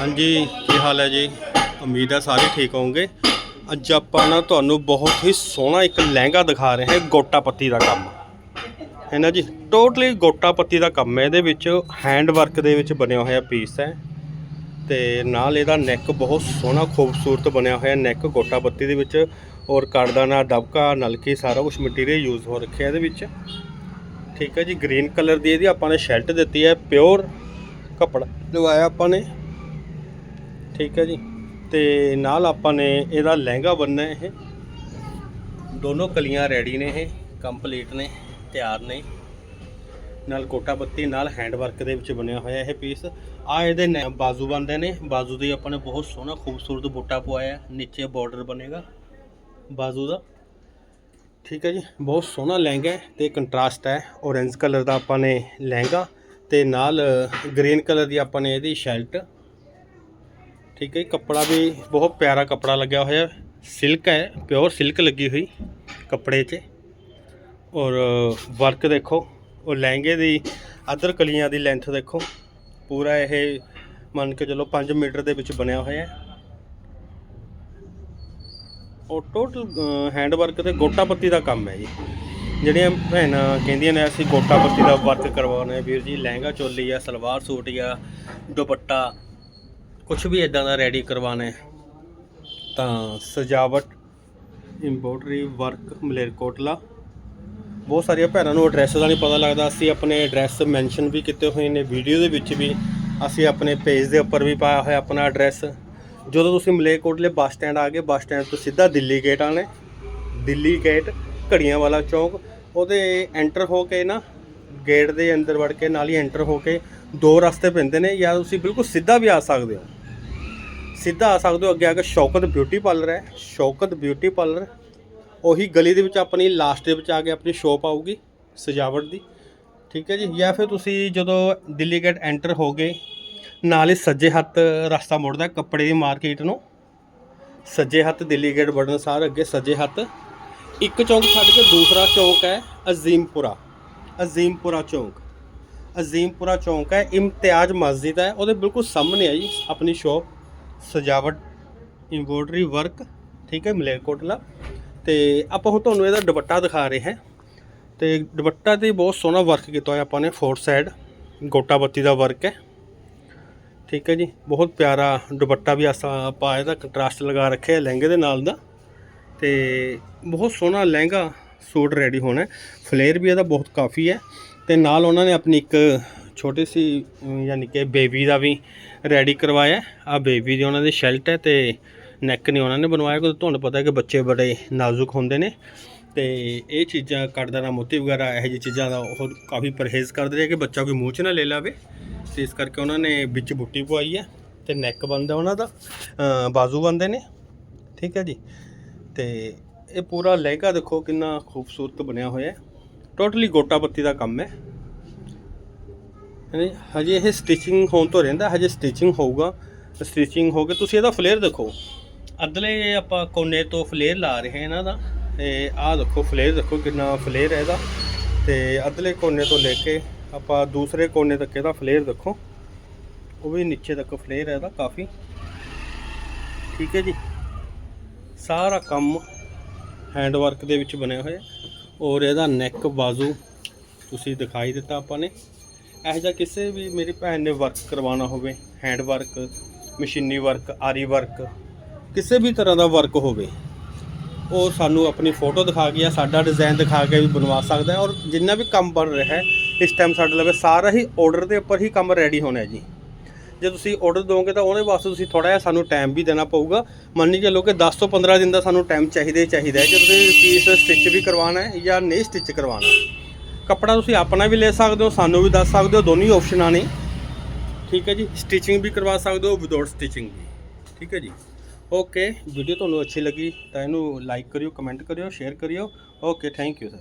ਹਾਂਜੀ, ਕੀ ਹਾਲ ਹੈ ਜੀ? ਉਮੀਦ ਹੈ ਸਾਰੇ ਠੀਕ ਹੋਵੋਗੇ। ਅੱਜ ਆਪਾਂ ਨਾ ਤੁਹਾਨੂੰ ਬਹੁਤ ਹੀ ਸੋਹਣਾ ਇੱਕ ਲਹਿੰਗਾ ਦਿਖਾ ਰਹੇ ਹਾਂ ਗੋਟਾ ਪੱਤੀ ਦਾ ਕੰਮ। ਹੈ ਨਾ ਜੀ? ਟੋਟਲੀ ਗੋਟਾ ਪੱਤੀ ਦਾ ਕੰਮ ਹੈ, ਇਹਦੇ ਵਿੱਚ ਹੈਂਡ ਵਰਕ ਦੇ ਵਿੱਚ ਬਣਿਆ ਹੋਇਆ ਪੀਸ ਹੈ। ਤੇ ਨਾਲ ਇਹਦਾ ਨੈਕ ਬਹੁਤ ਸੋਹਣਾ, ਖੂਬਸੂਰਤ ਬਣਿਆ ਹੋਇਆ ਨੈਕ ਗੋਟਾ ਪੱਤੀ ਦੇ ਵਿੱਚ। ਔਰ ਕਰਦਾਨਾ, ਦਬਕਾ, ਨਲਕੀ, ਸਾਰਾ ਕੁਝ ਮਟੀਰੀਅਲ ਯੂਜ਼ ਹੋ ਰੱਖਿਆ ਇਹਦੇ ਵਿੱਚ। ਠੀਕ ਹੈ ਜੀ? ਗ੍ਰੀਨ ਕਲਰ ਦੀ ਇਹਦੀ ਆਪਾਂ ਨੇ ਸ਼ਰਟ ਦਿੱਤੀ ਹੈ ਪਿਓਰ ਕੱਪੜਾ। ਲਵਾਇਆ ਆਪਾਂ ਨੇ। ਠੀਕ ਹੈ ਜੀ। ਤੇ ਨਾਲ ਆਪਾਂ ਨੇ ਇਹਦਾ ਲਹਿੰਗਾ ਬੰਨਣਾ ਇਹ। ਦੋਨੋਂ ਕਲੀਆਂ ਰੈਡੀ ਨੇ ਇਹ, ਕੰਪਲੀਟ ਨੇ, ਤਿਆਰ ਨੇ। ਨਾਲ ਕੋਟਾ ਬੱਤੀ ਨਾਲ ਹੈਂਡ ਵਰਕ ਦੇ ਵਿੱਚ ਬਣਿਆ ਹੋਇਆ ਇਹ ਪੀਸ। ਆ ਇਹਦੇ ਨੈ- ਬਾਜ਼ੂ ਬੰਦੇ ਨੇ। ਬਾਜ਼ੂ ਦੀ ਆਪਾਂ ਨੇ ਬਹੁਤ ਸੋਹਣਾ ਖੂਬਸੂਰਤ ਬੂਟਾ ਪਵਾਇਆ। ਨੀਚੇ ਬਾਰਡਰ ਬਣੇਗਾ ਬਾਜ਼ੂ ਦਾ। ਠੀਕ ਹੈ ਜੀ। ਬਹੁਤ ਸੋਹਣਾ ਲਹਿੰਗਾ ਹੈ ਤੇ ਕੰਟਰਾਸਟ ਹੈ। orange ਕਲਰ ਦਾ ਆਪਾਂ ਨੇ ਲਹਿੰਗਾ ਤੇ ਨਾਲ ਗ੍ਰੀਨ ਕਲਰ ਦੀ ਆਪਾਂ ਨੇ ਇਹਦੀ ਸ਼ਰਟ। ਠੀਕ ਹੈ ਜੀ, ਕੱਪੜਾ ਵੀ ਬਹੁਤ ਪਿਆਰਾ ਕੱਪੜਾ ਲੱਗਿਆ ਹੋਇਆ। ਸਿਲਕ ਹੈ ਪਿਓਰ ਸਿਲਕ ਲੱਗੀ ਹੋਈ ਕੱਪੜੇ 'ਚ। ਔਰ ਵਰਕ ਦੇਖੋ ਉਹ ਲਹਿੰਗੇ ਦੀ, ਅਦਰ ਕਲੀਆਂ ਦੀ ਲੈਂਥ ਦੇਖੋ। ਪੂਰਾ ਇਹ ਮੰਨ ਕੇ ਚਲੋ 5 ਮੀਟਰ ਦੇ ਵਿੱਚ ਬਣਿਆ ਹੋਇਆ ਹੈ। ਉਹ ਟੋਟਲ ਹੈਂਡ ਵਰਕ ਤੇ ਗੋਟਾ ਪੱਤੀ ਦਾ ਕੰਮ ਹੈ ਜੀ। ਜਿਹੜੀਆਂ ਭੈਣਾਂ ਕਹਿੰਦੀਆਂ ਨੇ, ਅਸੀਂ ਗੋਟਾ ਪੱਤੀ ਦਾ ਵਰਕ ਕਰਵਾਉਣਾ ਹੈ ਵੀਰ ਜੀ। ਲਹਿੰਗਾ ਚੋਲੀ ਆ, ਸਲਵਾਰ ਸੂਟ ਜਾਂ ਦੁਪੱਟਾ ਕੁਝ ਵੀ ਇਦਾਂ ਦਾ ਰੈਡੀ ਕਰਵਾਉਣਾ ਹੈ, ਤਾਂ ਸਜਾਵਟ ਇੰਪੋਰਟਰੀ ਵਰਕ ਮਲੇਰਕੋਟਲਾ ਬਹੁਤ ਸਾਰੀਆਂ ਭੈਣਾਂ ਨੂੰ ਐਡਰੈਸ ਦਾ ਨਹੀਂ ਪਤਾ ਲੱਗਦਾ। ਅਸੀਂ ਆਪਣੇ ਐਡਰੈਸ ਮੈਂਸ਼ਨ ਵੀ ਕੀਤੇ ਹੋਏ ਨੇ ਵੀਡੀਓ ਦੇ ਵਿੱਚ ਵੀ। ਅਸੀਂ ਆਪਣੇ ਪੇਜ ਦੇ ਉੱਪਰ ਵੀ ਪਾਇਆ ਹੋਇਆ ਆਪਣਾ ਐਡਰੈਸ ਜਦੋਂ ਤੁਸੀਂ ਮਲੇਰਕੋਟਲੇ ਬੱਸ ਸਟੈਂਡ ਆ ਗਏ, ਬੱਸ ਸਟੈਂਡ ਤੋਂ ਸਿੱਧਾ ਦਿੱਲੀ ਗੇਟ ਆਣੇ ਦਿੱਲੀ ਗੇਟ ਘੜੀਆਂ ਵਾਲਾ ਚੌਂਕ। ਉਹਦੇ ਐਂਟਰ ਹੋ ਕੇ ਨਾ ਗੇਟ ਦੇ ਅੰਦਰ ਵੜ ਕੇ, ਨਾਲ ਹੀ ਐਂਟਰ ਹੋ ਕੇ ਦੋ ਰਸਤੇ ਪੈਂਦੇ ਨੇ ਜਾਂ ਤੁਸੀਂ ਬਿਲਕੁਲ ਸਿੱਧਾ ਵੀ ਆ ਸਕਦੇ ਹੋ। ਸਿੱਧਾ ਆ ਸਕਦੇ ਹੋ ਅੱਗੇ ਆ ਕੇ ਸ਼ੌਕਤ ਬਿਊਟੀ ਪਾਰਲਰ ਹੈ। ਸ਼ੌਕਤ ਬਿਊਟੀ ਪਾਰਲਰ ਉਹੀ ਗਲੀ ਦੇ ਵਿੱਚ ਆਪਣੀ ਲਾਸਟ ਦੇ ਵਿੱਚ ਆ ਕੇ ਆਪਣੀ ਸ਼ੋਪ ਆਊਗੀ ਸਜਾਵਟ ਦੀ। ਠੀਕ ਹੈ ਜੀ, ਜਾਂ ਫਿਰ ਤੁਸੀਂ ਜਦੋਂ ਦਿੱਲੀ ਗੇਟ ਐਂਟਰ ਹੋ ਗਏ, ਨਾਲ ਹੀ ਸੱਜੇ ਹੱਥ ਰਸਤਾ ਮੁੜਦਾ ਕੱਪੜੇ ਦੀ ਮਾਰਕੀਟ ਨੂੰ। ਸੱਜੇ ਹੱਥ ਦਿੱਲੀ ਗੇਟ ਵੜਨ ਸਾਰ ਅੱਗੇ ਸੱਜੇ ਹੱਥ। ਇੱਕ ਚੌਂਕ ਛੱਡ ਕੇ ਦੂਸਰਾ ਚੌਂਕ ਹੈ ਅਜ਼ੀਮਪੁਰਾ। ਅਜ਼ੀਮਪੁਰਾ ਚੌਂਕ। ਅਜ਼ੀਮਪੁਰਾ ਚੌਂਕ ਹੈ, ਇਮਤਿਆਜ਼ ਮਸਜਿਦ ਹੈ, ਉਹਦੇ ਬਿਲਕੁਲ ਸਾਹਮਣੇ ਹੈ ਜੀ, ਆਪਣੀ ਸ਼ੋਪ ਸਜਾਵਟ ਇੰਬੋਡਰੀ ਵਰਕ ਠੀਕ ਹੈ ਮਲੇਰਕੋਟਲਾ ਤੇ ਆਪਾਂ ਹੁਣ ਤੁਹਾਨੂੰ ਇਹਦਾ ਦੁਪੱਟਾ ਦਿਖਾ ਰਹੇ ਹਾਂ। ਤੇ ਦੁਪੱਟਾ ਤੇ ਬਹੁਤ ਸੋਹਣਾ ਵਰਕ ਕੀਤਾ ਹੋਇਆ ਆਪਾਂ ਨੇ ਫੋਰ ਸਾਈਡ ਗੋਟਾ ਬੱਤੀ ਦਾ ਵਰਕ ਹੈ। ਠੀਕ ਹੈ ਜੀ, ਬਹੁਤ ਪਿਆਰਾ ਦੁਪੱਟਾ ਵੀ ਅਸਾਂ ਆਪਾਂ ਇਹਦਾ ਕੰਟਰਾਸਟ ਲਗਾ ਰੱਖਿਆ ਹੈ ਲਹਿੰਗੇ ਦੇ ਨਾਲ ਦਾ। ਤੇ ਬਹੁਤ ਸੋਹਣਾ ਲਹਿੰਗਾ ਸੂਟ ਰੈਡੀ ਹੋਣਾ ਫਲੇਅਰ ਵੀ ਇਹਦਾ ਬਹੁਤ ਕਾਫੀ ਹੈ। ਤੇ ਨਾਲ ਉਹਨਾਂ ਨੇ ਆਪਣੀ ਇੱਕ ਛੋਟੀ ਸੀ ਯਾਨੀ ਕਿ ਬੇਬੀ ਦਾ ਵੀ ਰੈਡੀ ਕਰਵਾਇਆ। ਆ ਬੇਬੀ ਦੀ ਉਹਨਾਂ ਦੀ ਸ਼ੈਲਟ ਹੈ ਤੇ ਨੈਕ ਨਹੀਂ ਉਹਨਾਂ ਨੇ ਬਣਵਾਇਆ, ਕਿਉਂਕਿ ਤੁਹਾਨੂੰ ਪਤਾ ਹੈ ਕਿ ਬੱਚੇ ਬੜੇ ਨਾਜ਼ੁਕ ਹੁੰਦੇ ਨੇ। ਤੇ ਇਹ ਚੀਜ਼ਾਂ ਕੱਟਦਾ ਮੋਤੀ ਵਗੈਰਾ, ਇਹੋ ਜਿਹੀ ਚੀਜ਼ਾਂ ਦਾ ਉਹ ਕਾਫੀ ਪਰਹੇਜ਼ ਕਰਦੇ ਨੇ ਕਿ ਬੱਚਾ ਕੋਈ ਮੂੰਹ 'ਚ ਨਾ ਲੈ ਲਾਵੇ। ਤੇ ਇਸ ਕਰਕੇ ਉਹਨਾਂ ਨੇ ਵਿੱਚ ਬੁੱਟੀ ਪਵਾਈ ਹੈ ਤੇ ਨੈਕ ਬੰਦਾ ਉਹਨਾਂ ਦਾ ਬਾਜ਼ੂ ਬੰਦੇ ਨੇ। ਠੀਕ ਹੈ ਜੀ। ਤੇ ਇਹ ਪੂਰਾ ਲਹਿੰਗਾ ਦੇਖੋ ਕਿੰਨਾ ਖੂਬਸੂਰਤ ਬਣਿਆ ਹੋਇਆ ਹੈ। ਟੋਟਲੀ ਗੋਟਾ ਪੱਤੀ ਦਾ ਕੰਮ ਹੈ। ਹੈਨੀ ਹਜੇ ਇਹ ਸਟਿਚਿੰਗ ਹੋਣ ਤੋਂ ਰਹਿੰਦਾ, ਹਜੇ ਸਟਿਚਿੰਗ ਹੋਊਗਾ। ਸਟਿਚਿੰਗ ਹੋ ਕੇ ਤੁਸੀਂ ਇਹਦਾ ਫਲੇਅਰ ਦੇਖੋ। ਅਦਲੇ ਆਪਾਂ ਕੋਨੇ ਤੋਂ ਫਲੇਅਰ ਲਾ ਰਹੇ ਹਾਂ ਇਹਨਾਂ ਦਾ। ਤੇ ਆਹ ਦੇਖੋ ਫਲੇਅਰ ਦੇਖੋ ਕਿੰਨਾ ਫਲੇਅਰ ਹੈ ਇਹਦਾ। ਤੇ ਅਦਲੇ ਕੋਨੇ ਤੋਂ ਲੈ ਕੇ ਆਪਾਂ ਦੂਸਰੇ ਕੋਨੇ ਤੱਕ ਇਹਦਾ ਫਲੇਅਰ ਦੇਖੋ। ਉਹ ਵੀ ਨੀਚੇ ਤੱਕ ਫਲੇਅਰ ਹੈ ਇਹਦਾ ਕਾਫੀ। ਠੀਕ ਹੈ ਜੀ। ਸਾਰਾ ਕੰਮ ਹੈਂਡ ਵਰਕ ਦੇ ਵਿੱਚ ਬਣਿਆ ਹੋਇਆ। ਔਰ ਇਹਦਾ ਨੈਕ ਬਾਜ਼ੂ ਤੁਸੀਂ ਦਿਖਾਈ ਦਿੱਤਾ ਆਪਾਂ ਨੇ। ਇਹੋ ਜਿਹਾ ਕਿਸੇ ਵੀ ਮੇਰੀ ਭੈਣ ਨੇ ਵਰਕ ਕਰਵਾਉਣਾ ਹੋਵੇ ਹੈਂਡ ਵਰਕ ਮਸ਼ੀਨੀ ਵਰਕ ਆਰੀ ਵਰਕ ਕਿਸੇ ਵੀ ਤਰ੍ਹਾਂ ਦਾ ਵਰਕ ਹੋਵੇ, ਉਹ ਸਾਨੂੰ ਆਪਣੀ ਫੋਟੋ ਦਿਖਾ ਕੇ ਜਾਂ ਸਾਡਾ ਡਿਜ਼ਾਈਨ ਦਿਖਾ ਕੇ ਵੀ ਬਣਵਾ ਸਕਦਾ ਹੈ ਔਰ ਜਿੰਨਾ ਵੀ ਕੰਮ ਬਣ ਰਿਹਾ ਹੈ, ਇਸ ਟਾਈਮ ਸਾਡੇ ਲਵੇ ਸਾਰਾ ਹੀ ਆਰਡਰ ਦੇ ਉੱਪਰ ਹੀ ਕੰਮ ਰੈਡੀ ਹੋਣਾ ਹੈ ਜੀ। ਜੇ ਤੁਸੀਂ ਆਰਡਰ ਦੋਗੇ ਤਾਂ ਉਹਦੇ ਵਾਸਤੇ ਤੁਸੀਂ ਥੋੜਾ ਜਿਹਾ ਸਾਨੂੰ ਟਾਈਮ ਵੀ ਦੇਣਾ ਪਊਗਾ। ਮੰਨੀ ਚੱਲੋ ਕਿ 10 ਤੋਂ 15 ਦਿਨ ਦਾ ਸਾਨੂੰ ਟਾਈਮ ਚਾਹੀਦਾ ਹੀ ਚਾਹੀਦਾ ਹੈ। ਜੇ ਤੁਸੀਂ ਪੀਸ ਸਟਿਚ ਵੀ ਕਰਵਾਉਣਾ ਹੈ ਜਾਂ ਨਹੀਂ ਸਟਿਚ ਕਰਵਾਉਣਾ ਕੱਪੜਾ ਤੁਸੀਂ ਆਪਣਾ ਵੀ ਲੈ ਸਕਦੇ ਹੋ, ਸਾਨੂੰ ਵੀ ਦੱਸ ਸਕਦੇ ਹੋ, ਦੋਨੋਂ ਹੀ ਆਪਸ਼ਨਾਂ ਨੇ ਠੀਕ ਹੈ ਜੀ ਸਟਿਚਿੰਗ ਵੀ ਕਰਵਾ ਸਕਦੇ ਹੋ ਵਿਦਆਊਟ ਸਟਿਚਿੰਗ ਵੀ। ਠੀਕ ਹੈ ਜੀ। ਓਕੇ ਵੀਡੀਓ ਤੁਹਾਨੂੰ ਅੱਛੀ ਲੱਗੀ ਤਾਂ ਇਹਨੂੰ ਲਾਈਕ ਕਰਿਓ ਕਮੈਂਟ ਕਰਿਓ ਸ਼ੇਅਰ ਕਰਿਓ। Okay thank you sir